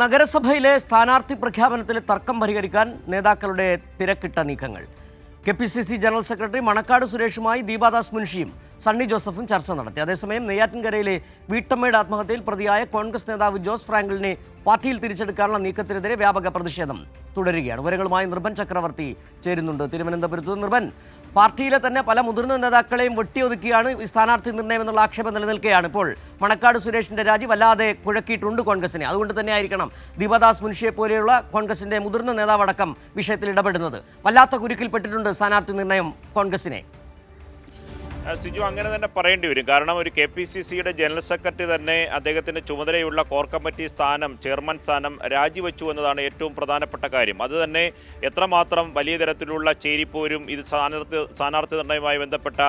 നഗരസഭയിലെ സ്ഥാനാർത്ഥി പ്രഖ്യാപനത്തിലെ തർക്കം പരിഹരിക്കാൻ നേതാക്കളുടെ തിരക്കിട്ട നീക്കങ്ങൾ. K P C C general secretary Manakkad സുരേഷുമായി Deepa Das മുൻഷിയും സണ്ണി ജോസഫും ചർച്ച നടത്തി. അതേസമയം നെയ്യാറ്റിൻകരയിലെ വീട്ടമ്മയുടെ ആത്മഹത്യയിൽ പ്രതിയായ കോൺഗ്രസ് നേതാവ് ജോസ് ഫ്രാങ്കിളിനെ പാർട്ടിയിൽ തിരിച്ചെടുക്കാനുള്ള നീക്കത്തിനെതിരെ വ്യാപക പ്രതിഷേധം തുടരുകയാണ്. വിവരങ്ങളുമായി നിർഭൻ ചക്രവർത്തി ചേരുന്നുണ്ട്. തിരുവനന്തപുരത്ത് നിർഭൻ പാർട്ടിയിലെ തന്നെ പല മുതിർന്ന നേതാക്കളെയും വെട്ടിയൊതുക്കിയാണ് ഈ സ്ഥാനാർത്ഥി നിർണയം എന്നുള്ള ആക്ഷേപം നിലനിൽക്കുകയാണ്. ഇപ്പോൾ മണക്കാട് സുരേഷിന്റെ രാജി വല്ലാതെ കുഴക്കിയിട്ടുണ്ട് കോൺഗ്രസിനെ. അതുകൊണ്ട് തന്നെ ആയിരിക്കണം ദീപദാസ് മുൻഷിയെ പോലെയുള്ള കോൺഗ്രസിന്റെ മുതിർന്ന നേതാവടക്കം വിഷയത്തിൽ ഇടപെടുന്നത്. വല്ലാത്ത കുരുക്കിൽപ്പെട്ടിട്ടുണ്ട് സ്ഥാനാർത്ഥി നിർണയം കോൺഗ്രസിനെ. സിജു അങ്ങനെ തന്നെ പറയേണ്ടി വരും. കാരണം ഒരു കെ പി സി സിയുടെ ജനറൽ സെക്രട്ടറി തന്നെ അദ്ദേഹത്തിന്റെ ചുമതലയുള്ള കോർ കമ്മിറ്റി സ്ഥാനം ചെയർമാൻ സ്ഥാനം രാജിവെച്ചു എന്നതാണ് ഏറ്റവും പ്രധാനപ്പെട്ട കാര്യം. അത് തന്നെ എത്രമാത്രം വലിയ തരത്തിലുള്ള ചേരിപ്പോരും ഇത് സ്ഥാനാർത്ഥി സ്ഥാനാർത്ഥി നിർണയവുമായി ബന്ധപ്പെട്ട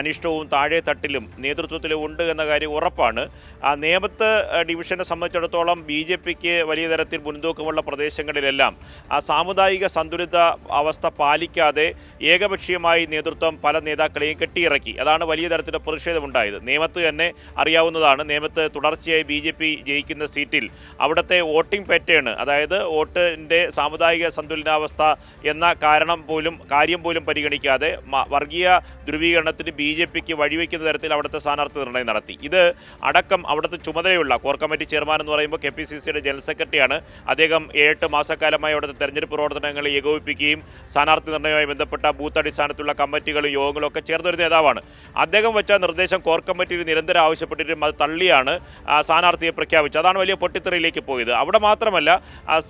അനിഷ്ടവും താഴെ തട്ടിലും നേതൃത്വത്തിലും ഉണ്ട് എന്ന കാര്യം ഉറപ്പാണ്. ആ നേമത്ത് ഡിവിഷനെ സംബന്ധിച്ചിടത്തോളം ബി ജെ പിക്ക് വലിയ തരത്തിൽ മുൻതൂക്കമുള്ള പ്രദേശങ്ങളിലെല്ലാം ആ സാമുദായിക സന്തുലിത അവസ്ഥ പാലിക്കാതെ ഏകപക്ഷീയമായി നേതൃത്വം പല നേതാക്കളെയും കെട്ടിയിറക്കി. അതാണ് വലിയ തരത്തിലുള്ള പ്രതിഷേധമുണ്ടായത്. നിയമത്ത് തന്നെ അറിയാവുന്നതാണ്. നിയമത്ത് തുടർച്ചയായി ബി ജെ പി ജയിക്കുന്ന സീറ്റിൽ അവിടുത്തെ വോട്ടിംഗ് പാറ്റേൺ അതായത് വോട്ടിന്റെ സാമുദായിക സന്തുലനാവസ്ഥ എന്ന കാരണം പോലും കാര്യം പോലും പരിഗണിക്കാതെ വർഗീയ ധ്രുവീകരണത്തിന് ബി ജെ പിക്ക് വഴിവെക്കുന്ന തരത്തിൽ അവിടുത്തെ സ്ഥാനാർത്ഥി നിർണയം നടത്തി. ഇത് അടക്കം അവിടുത്തെ ചുമതലയുള്ള കോർ കമ്മിറ്റി ചെയർമാൻ എന്ന് പറയുമ്പോൾ കെ പി സി സിയുടെ ജനറൽ സെക്രട്ടറിയാണ്. അദ്ദേഹം ഏഴെട്ട് മാസക്കാലമായി അവിടുത്തെ തെരഞ്ഞെടുപ്പ് പ്രവർത്തനങ്ങൾ ഏകോപിപ്പിക്കുകയും സ്ഥാനാർത്ഥി നിർണയവുമായി ബന്ധപ്പെട്ട ബൂത്ത് അടിസ്ഥാനത്തിലുള്ള കമ്മിറ്റികളും യോഗങ്ങളും ഒക്കെ ചേർന്നൊരു നേതാവാണ്. അദ്ദേഹം വെച്ച നിർദ്ദേശം കോർ കമ്മിറ്റിയിൽ നിരന്തരം ആവശ്യപ്പെട്ടിട്ടും അത് തള്ളിയാണ് സ്ഥാനാർത്ഥിയെ പ്രഖ്യാപിച്ചത്. അതാണ് വലിയ പൊട്ടിത്തെറിയിലേക്ക് പോയത്. അവിടെ മാത്രമല്ല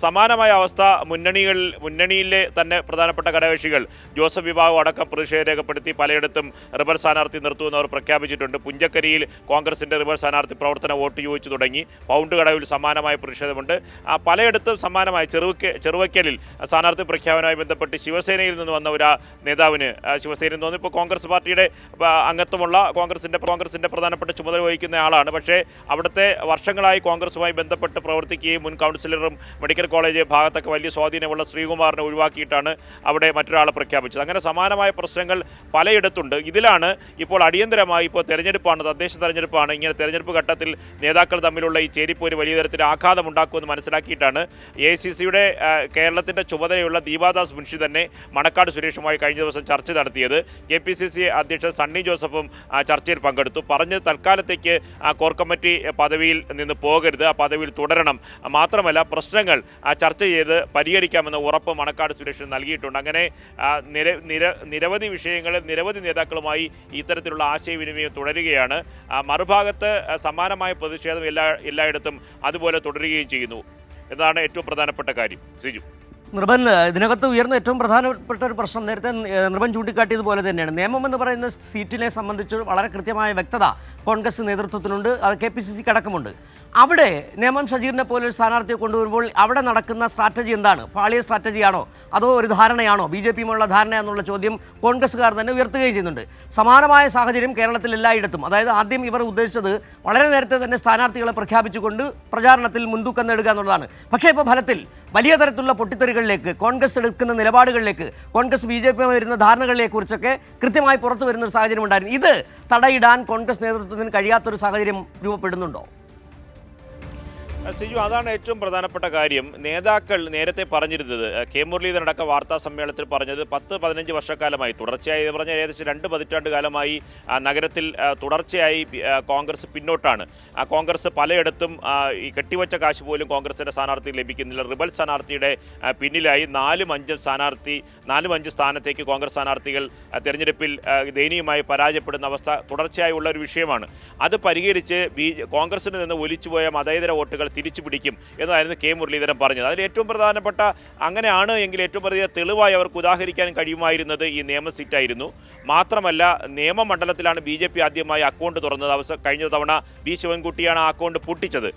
സമാനമായ അവസ്ഥ മുന്നണികൾ മുന്നണിയിലെ തന്നെ പ്രധാനപ്പെട്ട ഘടകകക്ഷികൾ ജോസഫ് വിഭാഗം അടക്കം പ്രതിഷേധം രേഖപ്പെടുത്തി പലയിടത്തും റിബർ സ്ഥാനാർത്ഥി നിർത്തുമെന്ന് അവർ പ്രഖ്യാപിച്ചിട്ടുണ്ട്. പുഞ്ചക്കരിയിൽ കോൺഗ്രസിന്റെ റിബർ സ്ഥാനാർത്ഥി പ്രവർത്തന വോട്ട് ചോദിച്ചു തുടങ്ങി. പൗണ്ട് കടവിൽ സമാനമായ പ്രതിഷേധമുണ്ട്. പലയിടത്തും സമാനമായ ചെറുവക്ക ചെറുവയ്ക്കലിൽ സ്ഥാനാർത്ഥി പ്രഖ്യാപനവുമായി ബന്ധപ്പെട്ട് ശിവസേനയിൽ നിന്ന് വന്ന ഒരു നേതാവിന് ശിവസേനയിൽ നിന്ന് ഇപ്പോൾ കോൺഗ്രസ് പാർട്ടിയുടെ അംഗത്വമുള്ള കോൺഗ്രസിന്റെ കോൺഗ്രസിന്റെ പ്രധാനപ്പെട്ട ചുമതല വഹിക്കുന്ന ആളാണ്. പക്ഷേ അവിടുത്തെ വർഷങ്ങളായി കോൺഗ്രസുമായി ബന്ധപ്പെട്ട് പ്രവർത്തിക്കുകയും മുൻ കൗൺസിലറും മെഡിക്കൽ കോളേജ് ഭാഗത്തൊക്കെ വലിയ സ്വാധീനമുള്ള ശ്രീകുമാറിനെ ഒഴിവാക്കിയിട്ടാണ് അവിടെ മറ്റൊരാളെ പ്രഖ്യാപിച്ചത്. അങ്ങനെ സമാനമായ പ്രശ്നങ്ങൾ പലയിടത്തുണ്ട്. ഇതിലാണ് ഇപ്പോൾ അടിയന്തരമായി ഇപ്പോൾ തെരഞ്ഞെടുപ്പാണ് തദ്ദേശ തെരഞ്ഞെടുപ്പാണ് ഇങ്ങനെ തെരഞ്ഞെടുപ്പ് ഘട്ടത്തിൽ നേതാക്കൾ തമ്മിലുള്ള ഈ ചേരിപ്പോര് വലിയ തരത്തിൽ ആഘാതം ഉണ്ടാക്കുമെന്ന് മനസ്സിലാക്കിയിട്ടാണ് എ സി സിയുടെ കേരളത്തിന്റെ ചുമതലയുള്ള ദീപാദാസ് മുൻഷി തന്നെ മണക്കാട് സുരേഷുമായി കഴിഞ്ഞ ദിവസം ചർച്ച നടത്തിയത്. കെ പി സി സി അധ്യക്ഷൻ സണ്ണി ജോസഫും ആ, ചർച്ചയിൽ പങ്കെടുത്തു. പറഞ്ഞ് തൽക്കാലത്തേക്ക് കോർ കമ്മിറ്റി പദവിയിൽ നിന്ന് പോകരുത് ആ പദവിയിൽ തുടരണം. മാത്രമല്ല പ്രശ്നങ്ങൾ ചർച്ച ചെയ്ത് പരിഹരിക്കാമെന്ന ഉറപ്പ് മണക്കാട് സുരേഷ് നൽകിയിട്ടുണ്ട്. അങ്ങനെ നിര നിര നിരവധി വിഷയങ്ങളിൽ നിരവധി നേതാക്കളുമായി ഇത്തരത്തിലുള്ള ആശയവിനിമയം തുടരുകയാണ്. മറുഭാഗത്ത് സമാനമായ പ്രതിഷേധം എല്ലാ എല്ലായിടത്തും അതുപോലെ തുടരുകയും ചെയ്യുന്നു. എന്നതാണ് ഏറ്റവും പ്രധാനപ്പെട്ട കാര്യം. സിജു. നിർഭൻ ഇതിനകത്ത് ഉയർന്ന ഏറ്റവും പ്രധാനപ്പെട്ട ഒരു പ്രശ്നം നേരത്തെ നിർബൻ ചൂണ്ടിക്കാട്ടിയതുപോലെ തന്നെയാണ്. നിയമം എന്ന് പറയുന്ന സീറ്റിനെ സംബന്ധിച്ച് വളരെ കൃത്യമായ വ്യക്തത കോൺഗ്രസ് നേതൃത്വത്തിനുണ്ട് അത് കെ പി സി സിക്ക് അടക്കമുണ്ട്. അവിടെ നിയമം ഷജീറിനെ പോലെ ഒരു സ്ഥാനാർത്ഥിയെ കൊണ്ടുവരുമ്പോൾ അവിടെ നടക്കുന്ന സ്ട്രാറ്റജി എന്താണ്? പാളിയ സ്ട്രാറ്റജിയാണോ അതോ ഒരു ധാരണയാണോ? ബി ജെ പിയുമുള്ള ധാരണയാണെന്നുള്ള ചോദ്യം കോൺഗ്രസ്സുകാർ തന്നെ ഉയർത്തുകയും ചെയ്യുന്നുണ്ട്. സമാനമായ സാഹചര്യം കേരളത്തിൽ എല്ലായിടത്തും. അതായത് ആദ്യം ഇവർ ഉദ്ദേശിച്ചത് വളരെ നേരത്തെ തന്നെ സ്ഥാനാർത്ഥികളെ പ്രഖ്യാപിച്ചുകൊണ്ട് പ്രചാരണത്തിൽ മുൻതൂക്കം നേടുക എന്നുള്ളതാണ്. പക്ഷേ ഇപ്പോൾ ഫലത്തിൽ വലിയ തരത്തിലുള്ള പൊട്ടിത്തെറികളിലേക്ക് കോൺഗ്രസ് എടുക്കുന്ന നിലപാടുകളിലേക്ക് കോൺഗ്രസ് ബി ജെ പി വരുന്ന ധാരണകളിലെ കുറിച്ചൊക്കെ കൃത്യമായി പുറത്തു വരുന്ന ഒരു സാഹചര്യം ഉണ്ടായിരുന്നു. ഇത് തടയിടാൻ കോൺഗ്രസ് നേതൃത്വത്തിന് കഴിയാത്തൊരു സാഹചര്യം രൂപപ്പെടുന്നുണ്ടോ? സിജു അതാണ് ഏറ്റവും പ്രധാനപ്പെട്ട കാര്യം. നേതാക്കൾ നേരത്തെ പറഞ്ഞിരുന്നത് കെ മുരളീധരൻ അടക്കം വാർത്താ സമ്മേളനത്തിൽ പറഞ്ഞത് പത്ത് പതിനഞ്ച് വർഷക്കാലമായി. തുടർച്ചയായി ഇത് പറഞ്ഞാൽ ഏകദേശം രണ്ട് പതിറ്റാണ്ട് കാലമായി നഗരത്തിൽ തുടർച്ചയായി കോൺഗ്രസ് പിന്നോട്ടാണ്. ആ കോൺഗ്രസ് പലയിടത്തും ഈ കെട്ടിവച്ച കാശ് പോലും കോൺഗ്രസിന്റെ സ്ഥാനാർത്ഥി ലഭിക്കുന്നില്ല. റിബൽ സ്ഥാനാർത്ഥിയുടെ പിന്നിലായി നാലും അഞ്ചും സ്ഥാനാർത്ഥി നാലും അഞ്ച് സ്ഥാനത്തേക്ക് കോൺഗ്രസ് സ്ഥാനാർത്ഥികൾ തെരഞ്ഞെടുപ്പിൽ ദയനീയമായി പരാജയപ്പെടുന്ന അവസ്ഥ തുടർച്ചയായുള്ള ഒരു വിഷയമാണ്. അത് പരിഹരിച്ച് ബി കോൺഗ്രസിൽ നിന്ന് ഒലിച്ചുപോയ മതേതര വോട്ടുകൾ തിരിച്ചു പിടിക്കും എന്നായിരുന്നു കെ മുരളീധരൻ പറഞ്ഞത്. അതിൽ ഏറ്റവും പ്രധാനപ്പെട്ട അങ്ങനെയാണ് എങ്കിൽ ഏറ്റവും വലിയ തെളിവായി അവർക്ക് ഉദാഹരിക്കാൻ കഴിയുമായിരുന്നത് ഈ നിയമ സീറ്റായിരുന്നു. മാത്രമല്ല നിയമമണ്ഡലത്തിലാണ് ബി ജെ പി ആദ്യമായി അക്കൗണ്ട് തുറന്നത്. അവസരം കഴിഞ്ഞ തവണ ബി ശിവൻകുട്ടിയാണ് ആ അക്കൗണ്ട് പൊട്ടിച്ചത്.